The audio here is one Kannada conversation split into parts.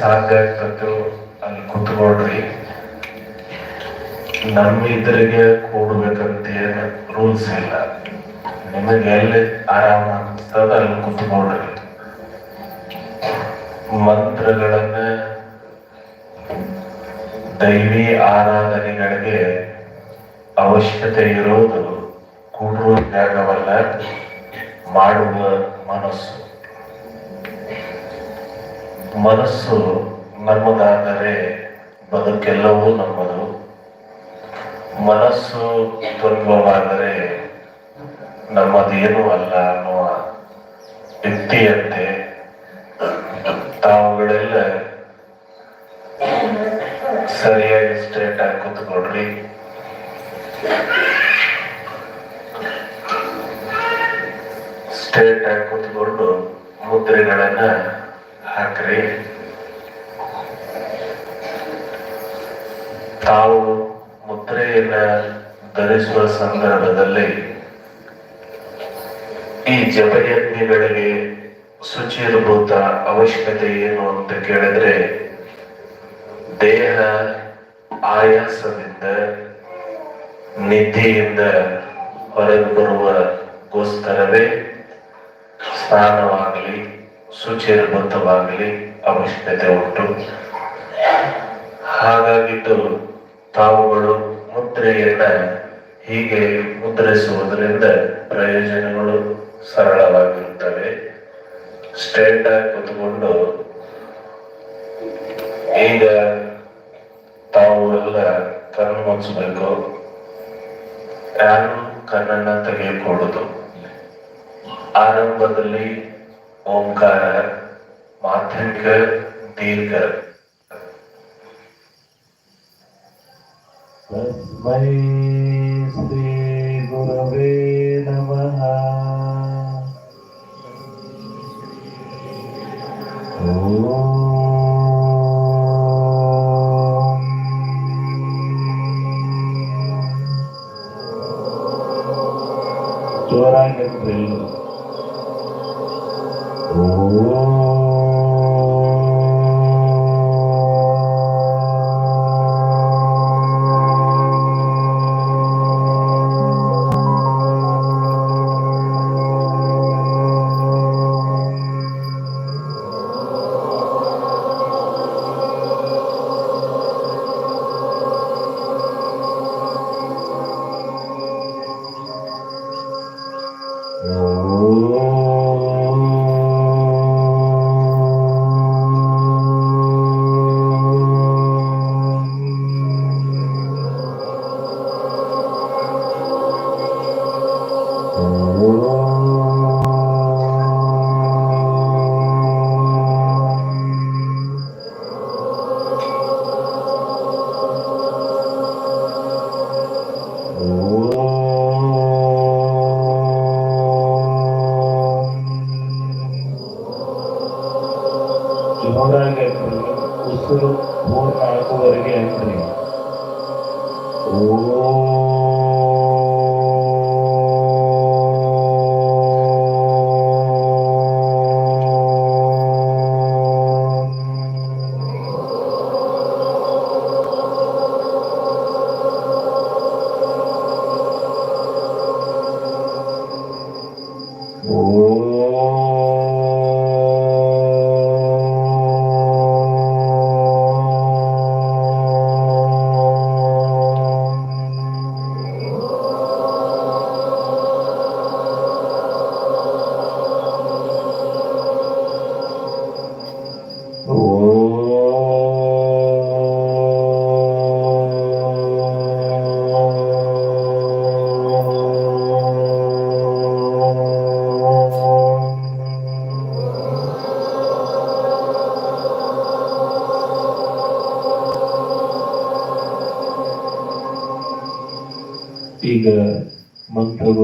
ಸಾಧ್ಯ ಆಗ್ತದೋ ಅಲ್ಲಿ ಕುತ್ಕೊಳ್ರಿ. ನಮ್ಮ ಇದ್ರಿಗೆ ಕೂಡ್ಬೇಕಂತ ಏನು ರೂಲ್ಸ್ ಇಲ್ಲ. ನಿಮಗೆ ಎಲ್ಲಿ ಆರಾಮ ಅನಿಸ್ತದ ಅಲ್ಲಿ ಕುತ್ಕೊಳ್ರಿ. ಮಂತ್ರಗಳನ್ನ ದೈವಿ ಆರಾಧನೆಗಳಿಗೆ ಅವಶ್ಯಕತೆ ಇರೋದು ಕೂಡುವ ಜಾಗವಲ್ಲ, ಮಾಡುವ ಮನಸ್ಸು. ಮನಸ್ಸು ನಮ್ಮದಾದರೆ ಬದುಕೆಲ್ಲವೂ ನಮ್ಮದು. ಮನಸ್ಸು ದ್ವಂದ್ವವಾದರೆ ನಮ್ಮದೇನು ಅಲ್ಲ ಅನ್ನುವ ವ್ಯಕ್ತಿಯಂತೆ ತಾವುಗಳೆಲ್ಲ ಸರಿಯಾಗಿ ಸ್ಟ್ರೇಟ್ ಆಗಿ ಕೂತ್ಕೊಡ್ರಿ ಸ್ಟ್ರೇಟ್ ಆಗಿ ಕೂತ್ಕೊಂಡು ಮುದ್ರೆಗಳನ್ನ ಹಾಕ್ರಿ. ತಾವು ಮುದ್ರೆಯನ್ನ ಧರಿಸುವ ಸಂದರ್ಭದಲ್ಲಿ ಈ ಜಪಯಜ್ಞಗಳಿಗೆ ಶುಚಿರ್ಭೂತ ಅವಶ್ಯಕತೆ ಏನು ಅಂತ ಕೇಳಿದ್ರೆ, ದೇಹ ಆಯಾಸದಿಂದ, ನಿದ್ದೆಯಿಂದ ಹೊರಗೆ ಬರುವಗೋಸ್ಕರವೇ ಸ್ನಾನವಾಗಲಿ. ಶುಚಿರ್ಭೂತವಾಗಲಿ ಅವಶ್ಯಕತೆ ಉಂಟು. ಹಾಗಾಗಿದ್ದು ತಾವುಗಳು ಮುದ್ರೆಯನ್ನ ಹೀಗೆ ಮುದ್ರಿಸುವುದರಿಂದ ಪ್ರಯೋಜನಗಳು ಸರಳವಾಗಿರುತ್ತವೆ. ಸ್ಟ್ರೇಟ್ ಆಗಿ ಕೂತ್ಕೊಂಡು ಈಗ ತಾವು ಎಲ್ಲ ಕಣ್ಣು ಮುಚ್ಚಬೇಕು ಯಾರು ಕಣ್ಣನ್ನ ತೆಗೆಯಕೂಡದು ಆರಂಭದಲ್ಲಿ ओंकार माध्यम दीर्घ। तस्मै श्रीगुरवे नमः।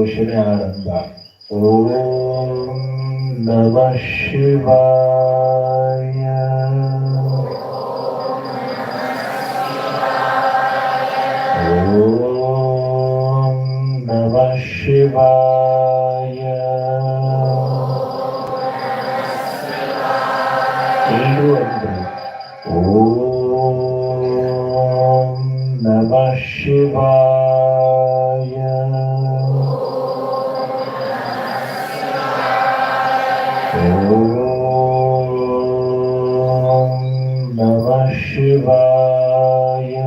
घोषणारंभ ओम नमः शिवाय Yeah.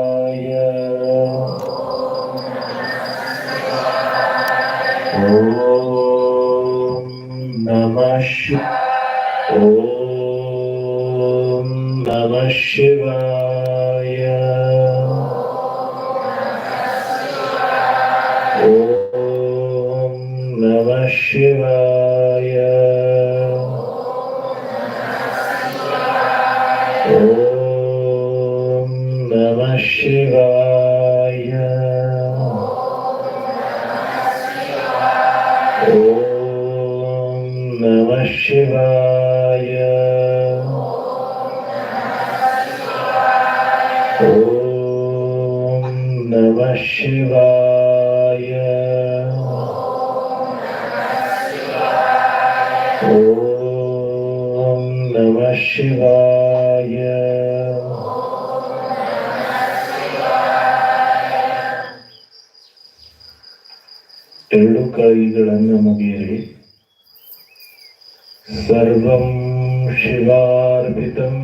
Shiva. शिवाय ॐ नमः शिवाय ಎರಡು ಕೈಗಳನ್ನು ಮುಗಿಯಿರಿ. ಸರ್ವಂ ಶಿವಾರ್ಪಿತಂ.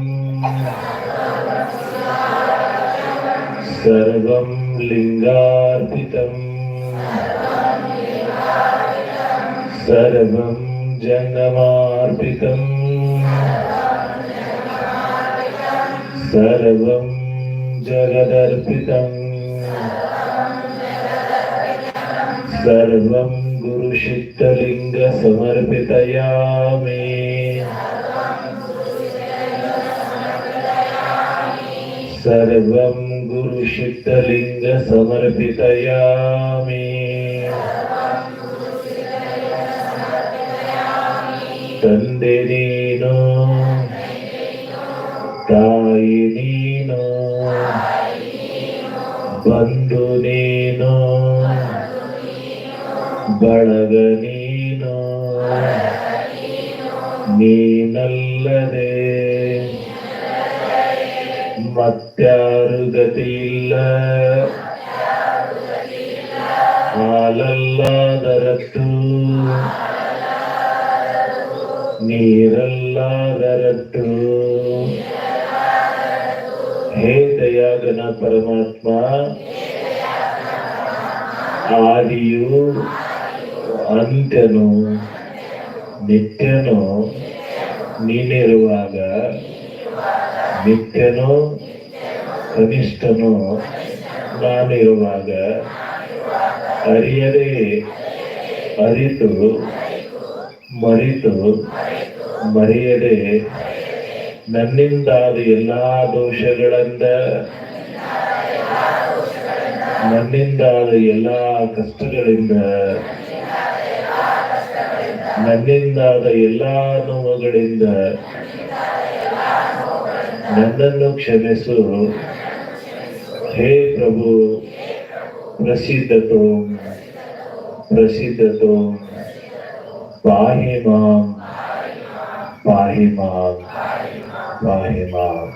ಸರ್ವಂ ಜಂಗಮಾರ್ಪಿತಂ. ಜಗದರ್ಪಿತಂ. सर्वं गुरुशिष्टलिङ्गसमर्पितया मे सर्वं गुरुशिष्टलिङ्गसमर्पितया मे तन्दे नीनो तायि नीनो बन्धु नीनो ಬಳಗ ನೀನು ನೀನಲ್ಲದೆ ಮತ್ಯಾರು ಗತಿಯಿಲ್ಲ ಹಾಲಲ್ಲಾದರತ್ತು ನೀರಲ್ಲಾದರತ್ತು ಹೇ ದಯಾಗನ ಪರಮಾತ್ಮ ಆದಿಯು ಅಂತ್ಯನು ನಿತ್ಯನು ನೀನಿರುವಾಗ ನಿತ್ಯನು ಕನಿಷ್ಠನು ನಾನಿರುವಾಗ ಅರಿಯದೆ ಅರಿತು ಮರಿತು ಮರೆಯದೆ ನನ್ನಿಂದಾದ ಎಲ್ಲ ದೋಷಗಳಿಂದ ನನ್ನಿಂದಾದ ಎಲ್ಲ ಕಷ್ಟಗಳಿಂದ ನನ್ನಿಂದಾದ ಎಲ್ಲಾ ನೋವುಗಳಿಂದ ನನ್ನನ್ನು ಕ್ಷಮಿಸು. ಹೇ ಪ್ರಭು, ಪ್ರಸಿದ್ಧತು ಪ್ರಸಿದ್ಧತು, ಪಾಹಿ ಮಾಂ ಪಾಹಿ ಮಾಂ ಪಾಹಿ ಮಾಂ.